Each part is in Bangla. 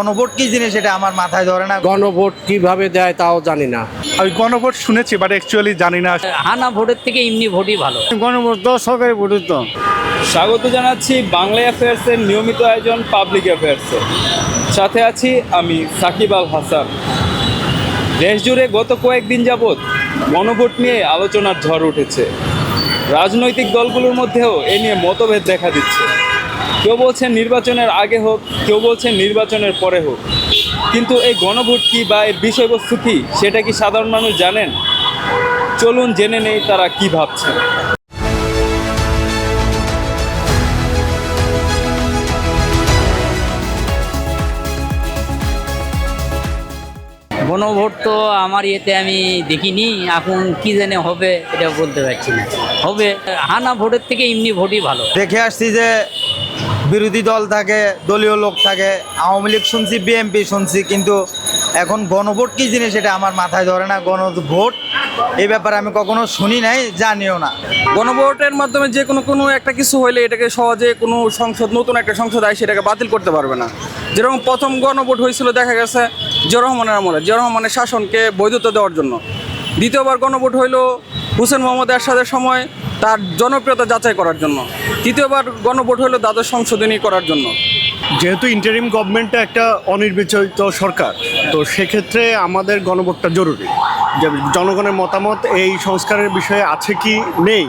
গণভোট কি জিনিস এটা আমার মাথায় ধরে না। গণভোট কীভাবে দেয় তাও জানি না। আমি গণভোট শুনেছি বাট অ্যাকচুয়ালি জানি না। হানা ভোটের থেকে এমনি ভোটই ভালো। গণভোট তো সরকারি ভোট তো। স্বাগত জানাচ্ছি বাংলা অ্যাফেয়ার্সের নিয়মিত আয়োজন পাবলিক অ্যাফেয়ার্সে সাথে আছি আমি সাকিব আল হাসান। দেশ জুড়ে গত কয়েকদিন যাবৎ গণভোট নিয়ে আলোচনার ঝড় উঠেছে। রাজনৈতিক দলগুলোর মধ্যেও এ নিয়ে মতভেদ দেখা দিচ্ছে। কেউ বলছেন নির্বাচনের আগে হোক কেউ বলছেন নির্বাচনের পরে হোক। কিন্তু এই গণভোট কী বা এর বিষয়বস্তু কি সেটা কি সাধারণ মানুষ জানেন? চলুন জেনে নেই তারা কি ভাবছেন। গণভোট তো আমার ইয়েতে আমি দেখিনি এখন কি জানে হবে এটা বলতে পারছি না। হবে হানা ভোটের থেকে এমনি ভোটই ভালো। দেখে আসছি যে বিরোধী দল থাকে, দলীয় লোক থাকে, আওয়ামী লীগ শুনছি বিএমপি শুনছি, কিন্তু এখন গণভোট কী জিনিস এটা আমার মাথায় ধরে না, গণভোট, এই ব্যাপারে আমি কখনো শুনি নাই, জানিও না। গণভোটের মাধ্যমে যে কোনো কোনো একটা কিছু হইলে এটাকে সহজে কোনো সংসদ, নতুন একটা সংসদ আয় সেটাকে বাতিল করতে পারবে না। যেরকম প্রথম গণভোট হয়েছিল, দেখা গেছে জিয়া রহমানের আমলে জিয়া রহমানের শাসনকে বৈধতা দেওয়ার জন্য। দ্বিতীয়বার গণভোট হইল হুসেন মোহাম্মদ এরশাদের সময় তার জনপ্রিয়তা যাচাই করার জন্য। তৃতীয়বার গণভোট হলো দ্বাদশ সংশোধনী করার জন্য। যেহেতু ইন্টারিম গভর্নমেন্টটা একটা অনির্বাচিত সরকার, তো সেক্ষেত্রে আমাদের গণভোটটা জরুরি। যে জনগণের মতামত এই সংস্কারের বিষয়ে আছে কি নেই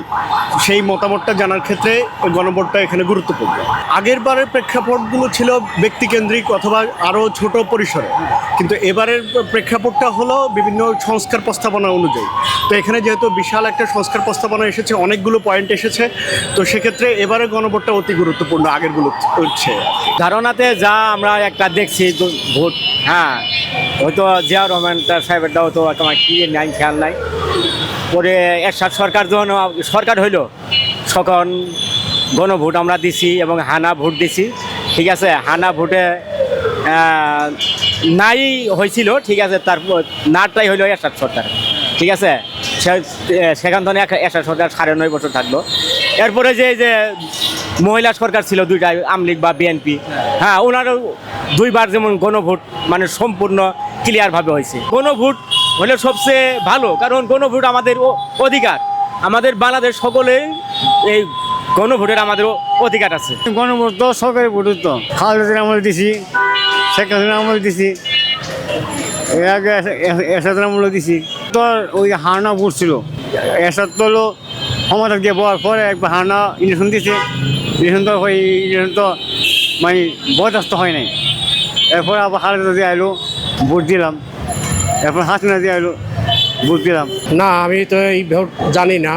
সেই মতামতটা জানার ক্ষেত্রে গণভোটটা এখানে গুরুত্বপূর্ণ। আগের বারের প্রেক্ষাপটগুলো ছিল ব্যক্তিকেন্দ্রিক অথবা আরও ছোট পরিসরে। কিন্তু এবারের প্রেক্ষাপটটা হলো বিভিন্ন সংস্কার প্রস্তাবনা অনুযায়ী। তো এখানে যেহেতু বিশাল একটা সংস্কার প্রস্তাবনা এসেছে, অনেকগুলো পয়েন্ট এসেছে, তো সেক্ষেত্রে এবারে গণভোটটা অতি গুরুত্বপূর্ণ আগেরগুলো হচ্ছে। ধারণাতে যা আমরা একটা দেখছি ভোট হ্যাঁ হয়তো জিয়া রহমান তার সাহেবেরটাও তো তোমার কি নাই, খেয়াল নাই। পরে একসাথ সরকার যখন, সরকার হইল, তখন গণভোট আমরা দিছি এবং হানা ভোট দিছি। ঠিক আছে, হানা ভোটে নাই হয়েছিল ঠিক আছে, তারপর নাটাই হইল একসাথ সরকার। ঠিক আছে সেখান থেকে এক- একসাথ সরকার সাড়ে নয় বছর থাকল। এরপরে যে যে মহিলা সরকার ছিল দুইটা আমলিগ বা বিএনপি। হ্যাঁ ওনারও দুইবার যেমন গণভোট মানে সম্পূর্ণ ক্লিয়ারভাবে হয়েছে। গণভোট হলে সবচেয়ে ভালো, কারণ গণভোট আমাদের অধিকার। আমাদের বাংলাদেশ সকলেই এই গণভোটের আমাদের অধিকার আছে। গণভোট তো সরকারি ভোট তো খালেদের আমল দিছি, শেখ হাসিনা আমল দিছি, এর আমল দিছি। তো ওই হানা ভোট ছিল, এরশাদ তো হলো ক্ষমতা দিয়ে পরে একবার হানা ইলেকশন দিছে। ইলেকশন তো ওই তো মানে বরদাস্ত হয় নাই। এরপর আবার খালেদা দিয়ে আইলো ভোট দিলাম। এরপর হাসিনা দিয়ে আইলো ভোট দিলাম। না আমি তো এই ভোট জানি না।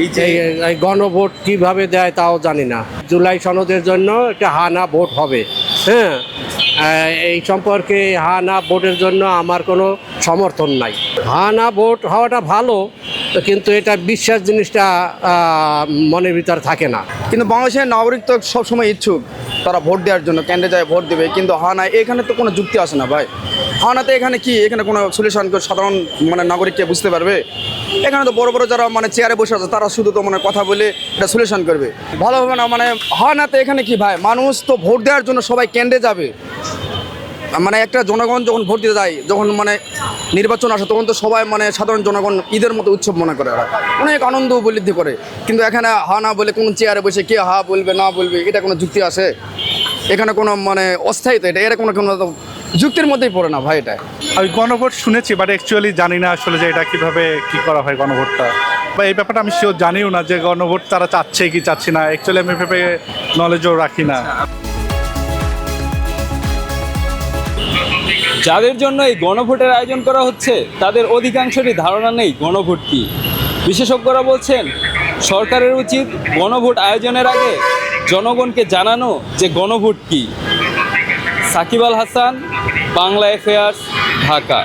এই যে এই এই গণভোট কীভাবে দেয় তাও জানি না। জুলাই সনদের জন্য একটা হা না ভোট হবে। হ্যাঁ? এই সম্পর্কে হা না ভোটের জন্য আমার কোনো সমর্থন নাই। হা না ভোট হওয়াটা ভালো কিন্তু এটা বিশ্বাস জিনিসটা মনের ভিতরে থাকে না। কিন্তু বাংলাদেশের নাগরিক তো সবসময় ইচ্ছুক তারা ভোট দেওয়ার জন্য ক্যান্ডিডেট যায় ভোট দেবে, কিন্তু হানা এখানে তো কোনো যুক্তি আসে না ভাই। হানাতে এখানে কি, এখানে কোনো সলিউশন সাধারণ মানে নাগরিককে বুঝতে পারবে? এখানে তো বড় বড় যারা মানে চেয়ারে বসে আছে, তারা শুধু তো মানে কথা বলে এটা সলিউশন করবে। ভালো হবে না মানে হানাতে এখানে কি ভাই, মানুষ তো ভোট দেওয়ার জন্য সবাই ক্যান্ডে যাবে। মানে একটা জনগণ যখন ভোট দিতে যায়, যখন মানে নির্বাচন আসে, তখন তো সবাই মানে সাধারণ জনগণ ঈদের মতো উৎসব মনে করে অনেক আনন্দ উপলব্ধি করে। কিন্তু এখানে হা না বলে কোন চেয়ারে বসে কে হা বলবে, না বলবে, এটা কোনো যুক্তি আছে এখানে কোনো মানে অস্থায়ী তো এটা এর কোনো কোনো যুক্তির মধ্যেই পড়ে না ভাই এটা। আমি গণভোট শুনেছি বাট অ্যাকচুয়ালি জানি না আসলে যে এটা কীভাবে কি করা হয় গণভোটটা। বা এই ব্যাপারটা আমি শিওর জানিও না যে গণভোট তারা চাচ্ছে কি চাচ্ছে না। অ্যাকচুয়ালি আমি ভেবে নলেজও রাখি না। যাদের জন্য এই গণভোটের আয়োজন করা হচ্ছে, তাদের অধিকাংশেরই ধারণা নেই গণভোট কী। বিশেষজ্ঞরা বলছেন, সরকারের উচিত গণভোট আয়োজনের আগে জনগণকে জানানো যে গণভোট কী। সাকিব আল হাসান, বাংলা অ্যাফেয়ার্স ঢাকা।